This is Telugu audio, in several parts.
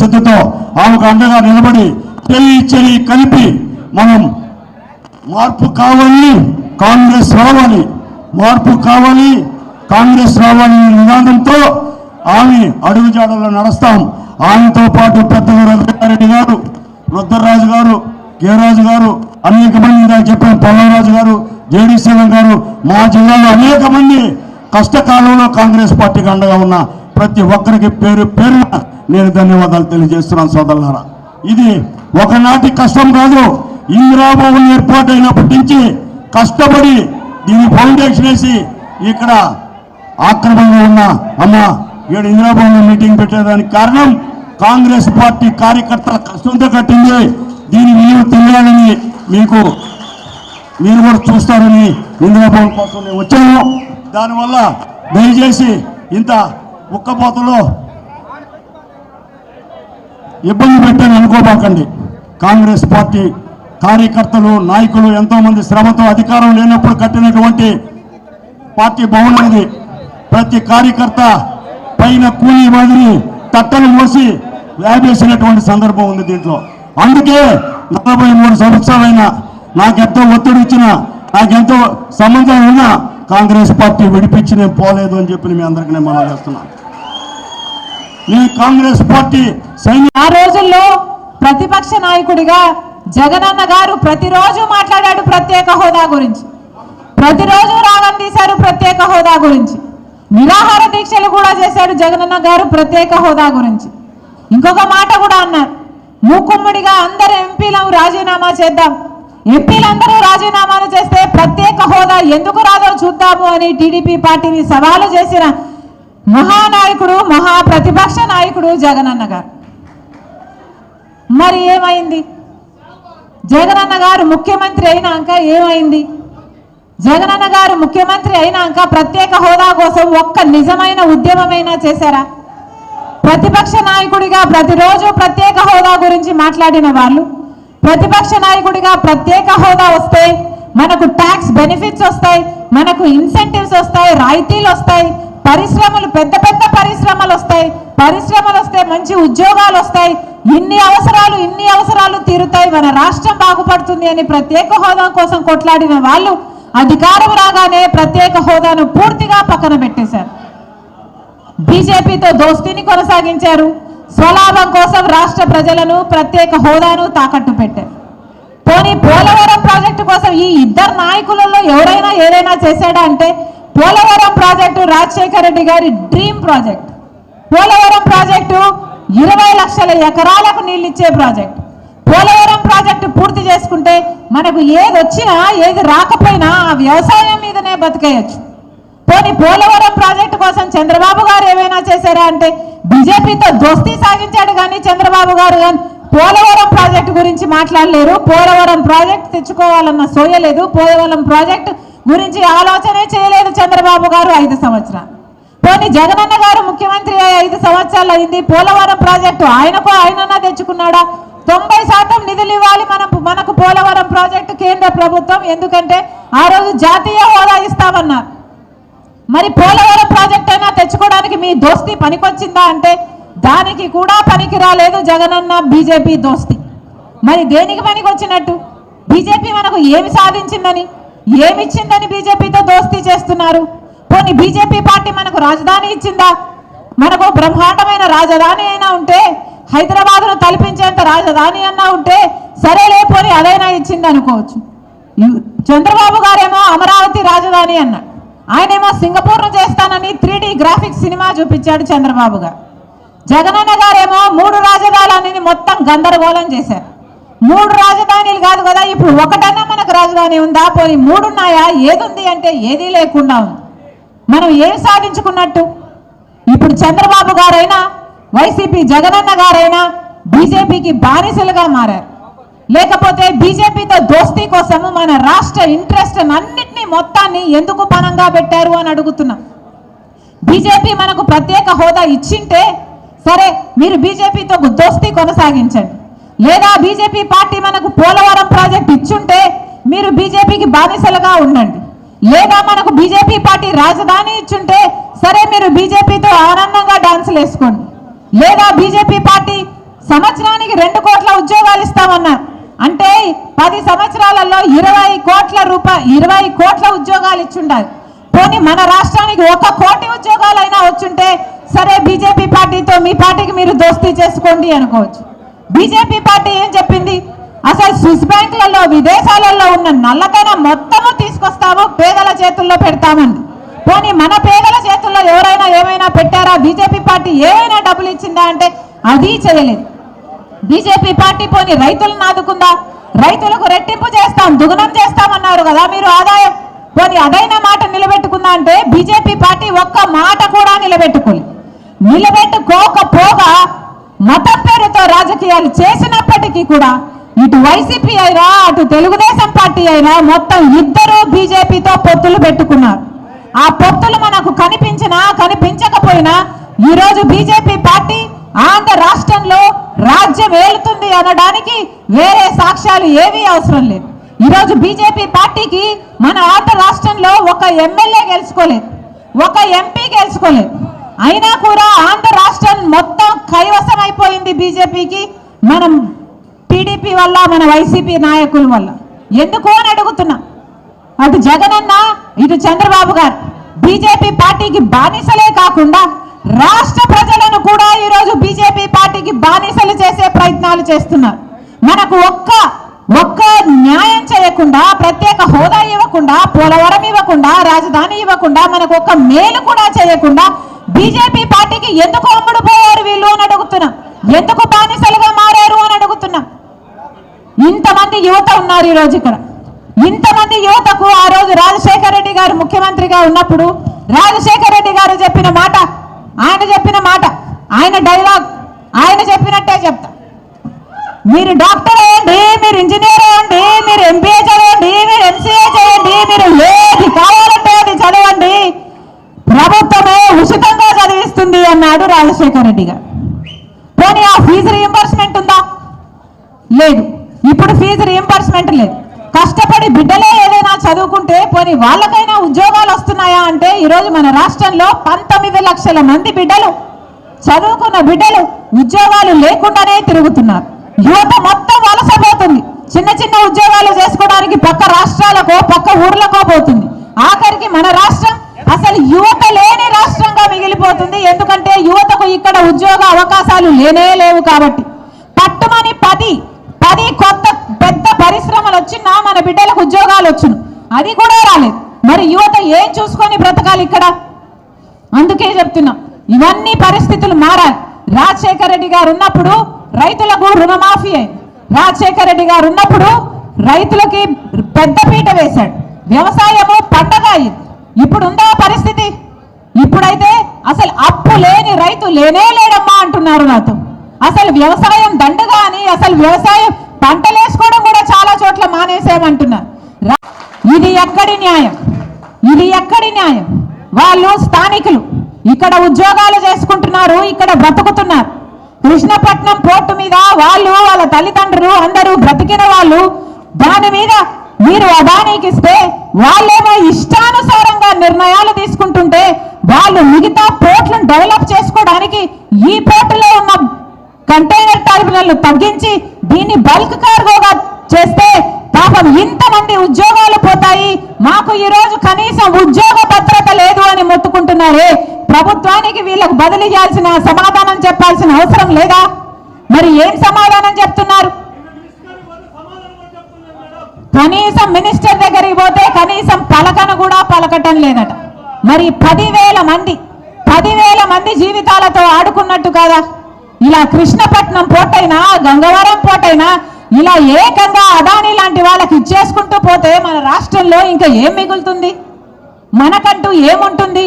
చిత్తశుద్ధితో ఆమెకు అండగా నిలబడి చెయ్యి చెయ్యి కలిపి మనం మార్పు కావాలి కాంగ్రెస్ రావాలి. మార్పు కావాలి కాంగ్రెస్ రావాలి నినాదంతో ఆమె అడుగుజాడలో నడుస్తాం. ఆమెతో పాటు పెద్దలు రఘురెడ్డి గారు రుద్రరాజు గారు కేరాజు గారు అనేక మంది ఇందాక చెప్పిన పల్లవరాజు గారు జేడీ శ్రీలం గారు మా జిల్లాలో అనేక మంది కష్టకాలంలో కాంగ్రెస్ పార్టీకి అండగా ఉన్న ప్రతి ఒక్కరికి పేరు పేరున నేను ధన్యవాదాలు తెలియజేస్తున్నాను సోదరులారా. ఇది ఒకనాటి కష్టం కాదు. ఇందిరాబాబు ఏర్పాటైనప్పటి నుంచి కష్టపడి దీని ఫౌండేషన్ వేసి ఇక్కడ ఆక్రమంగా ఉన్న అమ్మ ఈడు ఇందిరాబాబు మీటింగ్ పెట్టేదానికి కారణం కాంగ్రెస్ పార్టీ కార్యకర్తల కష్టంతో కట్టింది. దీని విలువ తెలియాలని మీకు మీరు కూడా చూస్తారని ఇందిరాబాబు కోసం నేను వచ్చాను. దానివల్ల దయచేసి ఇంత ఉక్కపోతలో ఇబ్బంది పెట్టని అనుకోబాకండి. కాంగ్రెస్ పార్టీ కార్యకర్తలు నాయకులు ఎంతో మంది శ్రమతో అధికారం లేనప్పుడు కట్టినటువంటి పార్టీ భవనం ఇది ప్రతి కార్యకర్త పైన కూలీ మాదిరి తట్టలు మోసి వేపేసినటువంటి సందర్భం ఉంది దీంట్లో. అందుకే నలభై మూడు సంవత్సరాలైన నాకెంతో ఒత్తిడి ఇచ్చిన నాకెంతో సంబంధం ఉన్నా కాంగ్రెస్ పార్టీ విడిపించి నేను పోలేదు అని చెప్పి మీ అందరికీ నేను మనం చేస్తున్నాను. ఈ కాంగ్రెస్ పార్టీ సైన్య ఆ రోజుల్లో ప్రతిపక్ష నాయకుడిగా జగనన్న గారు ప్రతిరోజు మాట్లాడాడు ప్రత్యేక హోదా గురించి. ప్రతిరోజు రాగం తీశారు ప్రత్యేక హోదా గురించి. నిరాహార దీక్షలు కూడా చేశాడు జగనన్న గారు ప్రత్యేక హోదా గురించి. ఇంకొక మాట కూడా అన్నారు మూకుమ్మడిగా అందరు ఎంపీలను రాజీనామా చేద్దాం. ఎంపీలందరూ రాజీనామాలు చేస్తే ప్రత్యేక హోదా ఎందుకు రాదో చూద్దాము అని టీడీపీ పార్టీని సవాలు చేసిన మహానాయకుడు మహా ప్రతిపక్ష నాయకుడు జగనన్న గారు. మరి ఏమైంది? జగనన్న గారు ముఖ్యమంత్రి అయినాక ఏమైంది? జగనన్న గారు ముఖ్యమంత్రి అయినాక ప్రత్యేక హోదా కోసం ఒక్క నిజమైన ఉద్యమమైనా చేశారా? ప్రతిపక్ష నాయకుడిగా ప్రతిరోజు ప్రత్యేక హోదా గురించి మాట్లాడిన వాళ్ళు ప్రతిపక్ష నాయకుడిగా ప్రత్యేక హోదా వస్తే మనకు ట్యాక్స్ బెనిఫిట్స్ వస్తాయి మనకు ఇన్సెంటివ్స్ వస్తాయి రాయితీలు వస్తాయి పరిశ్రమలు పెద్ద పెద్ద పరిశ్రమలు వస్తాయి. పరిశ్రమలు వస్తే మంచి ఉద్యోగాలు వస్తాయి. ఇన్ని అవసరాలు ఇన్ని అవసరాలు తీరుతాయి. మన రాష్ట్రం బాగుపడుతుంది అని ప్రత్యేక హోదా కోసం కొట్లాడిన వాళ్ళు అధికారం రాగానే ప్రత్యేక హోదాను పూర్తిగా పక్కన పెట్టేశారు. బీజేపీతో దోస్తీని కొనసాగించారు. స్వలాభం కోసం రాష్ట్ర ప్రజలను ప్రత్యేక హోదాను తాకట్టు పెట్టారు. పోనీ పోలవరం ప్రాజెక్టు కోసం ఈ ఇద్దరు నాయకులలో ఎవరైనా ఏదైనా చేశాడా అంటే పోలవరం ప్రాజెక్టు రాజశేఖర రెడ్డి గారి డ్రీమ్ ప్రాజెక్ట్. పోలవరం ప్రాజెక్టు ఇరవై లక్షల ఎకరాలకు నీళ్ళిచ్చే ప్రాజెక్ట్. పోలవరం ప్రాజెక్టు పూర్తి చేసుకుంటే మనకు ఏది వచ్చినా ఏది రాకపోయినా ఆ వ్యవసాయం మీదనే బతికేయచ్చు. పోనీ పోలవరం ప్రాజెక్టు కోసం చంద్రబాబు గారు ఏమైనా చేశారా అంటే బీజేపీతో దోస్తీ సాగించాడు కానీ చంద్రబాబు గారు కానీ పోలవరం ప్రాజెక్టు గురించి మాట్లాడలేరు. పోలవరం ప్రాజెక్టు తెచ్చుకోవాలన్న సోయలేదు పోలవరం ప్రాజెక్టు గురించి ఆలోచనే చేయలేదు చంద్రబాబు గారు ఐదు సంవత్సరాలు. పోనీ జగనన్న గారు ముఖ్యమంత్రి ఐదు సంవత్సరాలు అయింది పోలవరం ప్రాజెక్టు ఆయనకు ఆయనన్నా తెచ్చుకున్నాడా? తొంభై శాతం నిధులు ఇవ్వాలి మనం మనకు పోలవరం ప్రాజెక్టు కేంద్ర ప్రభుత్వం ఎందుకంటే ఆ రోజు జాతీయ హోదా ఇస్తామన్నారు. మరి పోలవరం ప్రాజెక్ట్ అయినా తెచ్చుకోవడానికి మీ దోస్తి పనికొచ్చిందా అంటే దానికి కూడా పనికి రాలేదు జగనన్న బీజేపీ దోస్తి. మరి దేనికి పనికొచ్చినట్టు? బీజేపీ మనకు ఏమి సాధించిందని? ఏమిచ్చిందని బీజేపీతో దోస్తీ చేస్తున్నారు? పోనీ బీజేపీ పార్టీ మనకు రాజధాని ఇచ్చిందా? మనకు బ్రహ్మాండమైన రాజధాని అయినా ఉంటే హైదరాబాద్ను తలపించేంత రాజధాని అన్నా ఉంటే సరేలే పోనీ అదైనా ఇచ్చింది అనుకోవచ్చు చంద్రబాబు గారేమో అమరావతి రాజధాని అన్నాడు. ఆయనేమో సింగపూర్ను చేస్తానని త్రీ గ్రాఫిక్స్ సినిమా చూపించాడు చంద్రబాబు గారు. జగనన్న గారేమో మూడు రాజధానులని మొత్తం గందరగోళం చేశారు. మూడు రాజధాని రాజధానులు కాదు కదా? ఇప్పుడు ఒకటన్నా మనకు రాజధాని ఉందా? పోనీ మూడున్నాయా? ఏదుంది అంటే ఏదీ లేకుండా ఉంది. మనం ఏం సాధించుకున్నట్టు? ఇప్పుడు చంద్రబాబు గారైనా వైసీపీ జగనన్న గారైనా బీజేపీకి బానిసలుగా మారారు. లేకపోతే బీజేపీతో దోస్తీ కోసము మన రాష్ట్ర ఇంట్రెస్ట్ అన్నింటినీ మొత్తాన్ని ఎందుకు పనంగా పెట్టారు అని అడుగుతున్నాం. బీజేపీ మనకు ప్రత్యేక హోదా ఇచ్చింటే సరే మీరు బీజేపీతో దోస్తీ కొనసాగించండి. లేదా బీజేపీ పార్టీ మనకు పోలవరం ప్రాజెక్ట్ ఇచ్చుంటే మీరు బీజేపీకి బానిసలుగా ఉండండి. లేదా మనకు బీజేపీ పార్టీ రాజధాని ఇచ్చుంటే సరే మీరు బీజేపీతో ఆనందంగా డాన్సులు వేసుకోండి. లేదా బీజేపీ పార్టీ సంవత్సరానికి రెండు కోట్ల ఉద్యోగాలు ఇస్తామన్నారు అంటే పది సంవత్సరాలలో ఇరవై కోట్ల రూపాయ ఇరవై కోట్ల ఉద్యోగాలు ఇచ్చుండాలి. పోనీ మన రాష్ట్రానికి ఒక కోటి ఉద్యోగాలైనా వచ్చుంటే సరే బీజేపీ పార్టీతో మీ పార్టీకి మీరు దోస్తీ చేసుకోండి అనుకోవచ్చు. బీజేపీ పార్టీ ఏం చెప్పింది? అసలు స్విస్ బ్యాంకులలో విదేశాలలో ఉన్న నల్లకైన మొత్తము తీసుకొస్తాము పేదల చేతుల్లో పెడతామండి పోనీ మన పేదల చేతుల్లో ఎవరైనా ఏమైనా పెట్టారా? బీజేపీ పార్టీ ఏమైనా డబ్బులు ఇచ్చిందా అంటే అది చేయలేదు. బీజేపీ పార్టీ పోని రైతులను ఆదుకుందా? రైతులకు రెట్టింపు చేస్తాం దుగుణం చేస్తామన్నారు కదా మీరు ఆదాయం. పోనీ అదైన మాట నిలబెట్టుకుందా అంటే బీజేపీ పార్టీ ఒక్క మాట కూడా నిలబెట్టుకోలేదు నిలబెట్టుకోకపోగా మతం పేరుతో రాజకీయాలు చేసినప్పటికీ కూడా ఇటు వైసీపీ అయినా అటు తెలుగుదేశం పార్టీ అయినా మొత్తం ఇద్దరు బీజేపీతో పొత్తులు పెట్టుకున్నారు. ఆ పొత్తులు మనకు కనిపించినా కనిపించకపోయినా ఈరోజు బీజేపీ పార్టీ ఆంధ్ర రాష్ట్రంలో రాజ్యం ఏలుతుంది అనడానికి వేరే సాక్ష్యాలు ఏవీ అవసరం లేదు. ఈరోజు బీజేపీ పార్టీకి మన ఆంధ్ర రాష్ట్రంలో ఒక ఎమ్మెల్యే గెలుచుకోలేదు. ఒక ఎంపీ గెలుచుకోలేదు. అయినా కూడా ఆంధ్ర రాష్ట్రం మొత్తం కైవసం అయిపోయింది బీజేపీకి మనం టీడీపీ వల్ల మన వైసీపీ నాయకుల వల్ల. ఎందుకు అని అడుగుతున్నా. అటు జగనన్న ఇటు చంద్రబాబు గారు. బీజేపీ పార్టీకి బానిసలే కాకుండా రాష్ట్ర ప్రజలను కూడా ఈరోజు బీజేపీ పార్టీకి బానిసలు చేసే ప్రయత్నాలు చేస్తున్నారు. మనకు ఒక్క ఒక్క న్యాయం చేయకుండా ప్రత్యేక హోదా ఇవ్వకుండా పోలవరం ఇవ్వకుండా రాజధాని ఇవ్వకుండా మనకు ఒక్క మేలు కూడా చేయకుండా బీజేపీ పార్టీకి ఎందుకు అమ్ముడుపోయారు వీళ్ళు అని అడుగుతున్నా. ఎందుకు బానిసలుగా మారారు అని అడుగుతున్నా. ఇంతమంది యువత ఉన్నారు ఈ రోజు ఇక్కడ. ఇంతమంది యువతకు ఆ రోజు రాజశేఖర రెడ్డి గారు ముఖ్యమంత్రిగా ఉన్నప్పుడు రాజశేఖర రెడ్డి గారు చెప్పిన మాట ఆయన చెప్పిన మాట ఆయన డైలాగ్ ఆయన చెప్పినట్టే చెప్తా. మీరు డాక్టర్ అయ్యండి మీరు ఇంజనీర్ అయ్యండి మీరు ఎంబీఏ చదవండి మీరు ఎంసీఏ చేయండి మీరు ఏది కావాలంటే అది చదవండి. ఉంది అన్నాడు రాజశేఖర రెడ్డి గారు. పోనీ ఆ ఫీజు రియంబర్స్మెంట్ ఉందా? లేదు. ఇప్పుడు ఫీజు రియంబర్స్మెంట్ లేదు. కష్టపడి బిడ్డలే ఏదైనా చదువుకుంటే పోనీ వాళ్ళకైనా ఉద్యోగాలు వస్తున్నాయా అంటే ఈరోజు మన రాష్ట్రంలో పంతొమ్మిది లక్షల మంది బిడ్డలు చదువుకున్న బిడ్డలు ఉద్యోగాలు లేకుండానే తిరుగుతున్నారు. యువత మొత్తం వలసపోతుంది చిన్న చిన్న ఉద్యోగాలు చేసుకోవడానికి పక్క రాష్ట్రాలకో పక్క ఊర్లకో పోతుంది. ఆఖరికి మన రాష్ట్రం అసలు యువత లేని మిగిలిపోతుంది. ఎందుకంటే యువతకు ఇక్కడ ఉద్యోగ అవకాశాలు లేనే లేవు కాబట్టి. పట్టుమని పది పది కొత్త పెద్ద పరిశ్రమలు వచ్చినా మన బిడ్డలకు ఉద్యోగాలు వచ్చును. అది కూడా రాలేదు. మరి యువత ఏం చూసుకొని బ్రతకాలి ఇక్కడ? అందుకే చెప్తున్నా. ఇవన్నీ పరిస్థితులు మారాలి రాజశేఖర రెడ్డి గారు ఉన్నప్పుడు రైతులకు రుణమాఫీ అయింది. రాజశేఖర రెడ్డి గారు ఉన్నప్పుడు రైతులకి పెద్దపీట వేశాడు. వ్యవసాయము పండగ అయింది. ఇప్పుడు ఉందా పరిస్థితి? ఇప్పుడైతే అసలు అప్పు లేని రైతు లేనే లేడమ్మా అంటున్నారు నాతో. అసలు వ్యవసాయం దండగా అని అసలు వ్యవసాయం పంటలేసుకోవడం కూడా చాలా చోట్ల మానేసామంటున్నారు ఇది ఎక్కడి న్యాయం? ఇది ఎక్కడి న్యాయం? వాళ్ళు స్థానికులు. ఇక్కడ ఉద్యోగాలు చేసుకుంటున్నారు ఇక్కడ బ్రతుకుతున్నారు. కృష్ణపట్నం పోర్టు మీద వాళ్ళు వాళ్ళ తల్లిదండ్రులు అందరూ బ్రతికిన వాళ్ళు దాని మీద మీరు అదానీకిస్తే వాళ్ళేమో ఇష్టానుసారంగా నిర్ణయాలు తీసుకుంటుంటే వాళ్ళు మిగతా పోర్ట్లను డెవలప్ చేసుకోవడానికి ఈ పోర్టులో ఉన్న కంటైనర్ టర్మినల్ తగ్గించి దీన్ని బల్క్ కార్గోగా చేస్తే పాపం ఇంతమంది ఉద్యోగాలు పోతాయి. మాకు ఈ రోజు కనీసం ఉద్యోగ భద్రత లేదు అని మొత్తుకుంటున్నారే. ప్రభుత్వానికి వీళ్ళకు బదిలీ చేయాల్సిన సమాధానం చెప్పాల్సిన అవసరం లేదా? మరి ఏం సమాధానం చెప్తున్నారు? కనీసం మినిస్టర్ దగ్గరికి పోతే కనీసం పలకను కూడా పలకటం లేదట. మరి పదివేల మంది పదివేల మంది జీవితాలతో ఆడుకున్నట్టు కదా? ఇలా కృష్ణపట్నం పోటైనా గంగవరం పోటైనా ఇలా ఏకంగా అదాని లాంటి వాళ్ళకి ఇచ్చేసుకుంటూ పోతే మన రాష్ట్రంలో ఇంకా ఏం మిగులుతుంది? మనకంటూ ఏముంటుంది?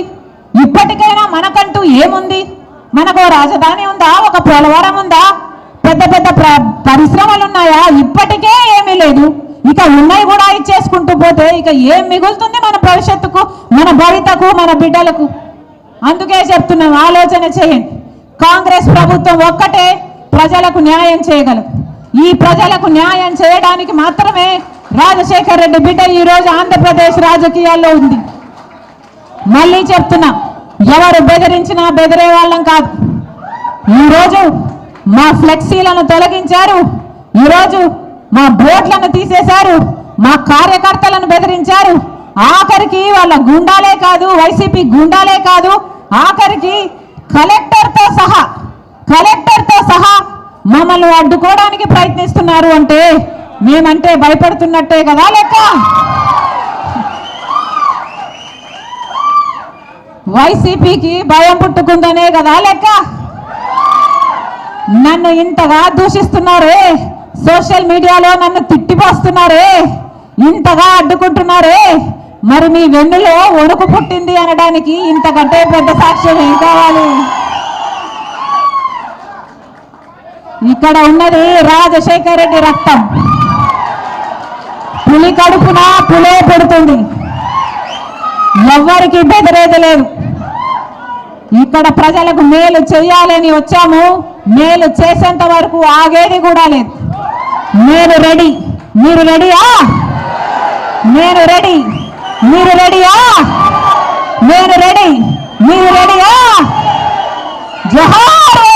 ఇప్పటికైనా మనకంటూ ఏముంది? మనకు రాజధాని ఉందా? ఒక పోలవరం ఉందా? పెద్ద పెద్ద పరిశ్రమలు ఉన్నాయా? ఇప్పటికే ఏమీ లేదు. ఇక ఉన్నాయి కూడా ఇచ్చేసుకుంటూ పోతే ఇక ఏం మిగులుతుంది మన భవిష్యత్తుకు మన భవితకు మన బిడ్డలకు? అందుకే చెప్తున్నాం ఆలోచన చేయండి. కాంగ్రెస్ ప్రభుత్వం ఒక్కటే ప్రజలకు న్యాయం చేయగలదు. ఈ ప్రజలకు న్యాయం చేయడానికి మాత్రమే రాజశేఖర్ రెడ్డి బిడ్డ ఈ రోజు ఆంధ్రప్రదేశ్ రాజకీయాల్లో ఉంది. మళ్ళీ చెప్తున్నా ఎవరు బెదిరించినా బెదిరే వాళ్ళం కాదు. ఈరోజు మా ఫ్లెక్సీలను తొలగించారు. ఈరోజు మా బోట్లను తీసేశారు మా కార్యకర్తలను బెదిరించారు. ఆఖరికి వాళ్ళ గుండాలే కాదు వైసీపీ గుండాలే కాదు ఆఖరికి కలెక్టర్తో సహా కలెక్టర్తో సహా మమ్మల్ని అడ్డుకోవడానికి ప్రయత్నిస్తున్నారు అంటే మేమంటే భయపడుతున్నట్టే కదా లెక్క? వైసీపీకి భయం పుట్టుకుందనే కదా లెక్క? నన్ను ఇంతగా దూషిస్తున్నారే? సోషల్ మీడియాలో నన్ను తిట్టిపోస్తున్నారే ఇంతగా అడ్డుకుంటున్నారే మరి మీ వెన్నులో వణుకు పుట్టింది అనడానికి ఇంతకంటే పెద్ద సాక్ష్యం ఏం కావాలి? ఇక్కడ ఉన్నది రాజశేఖర్ రెడ్డి రక్తం. పులి కడుపున పులే పెడుతుంది. ఎవ్వరికి బెదిరేది లేదు. ఇక్కడ ప్రజలకు మేలు చేయాలని వచ్చాము. నేను చేసేంత వరకు ఆగేది కూడా లేదు. నేను రెడీ. మీరు రెడీయా? నేను రెడీ. మీరు రెడీయా? నేను రెడీ. మీరు రెడీయా? జహార్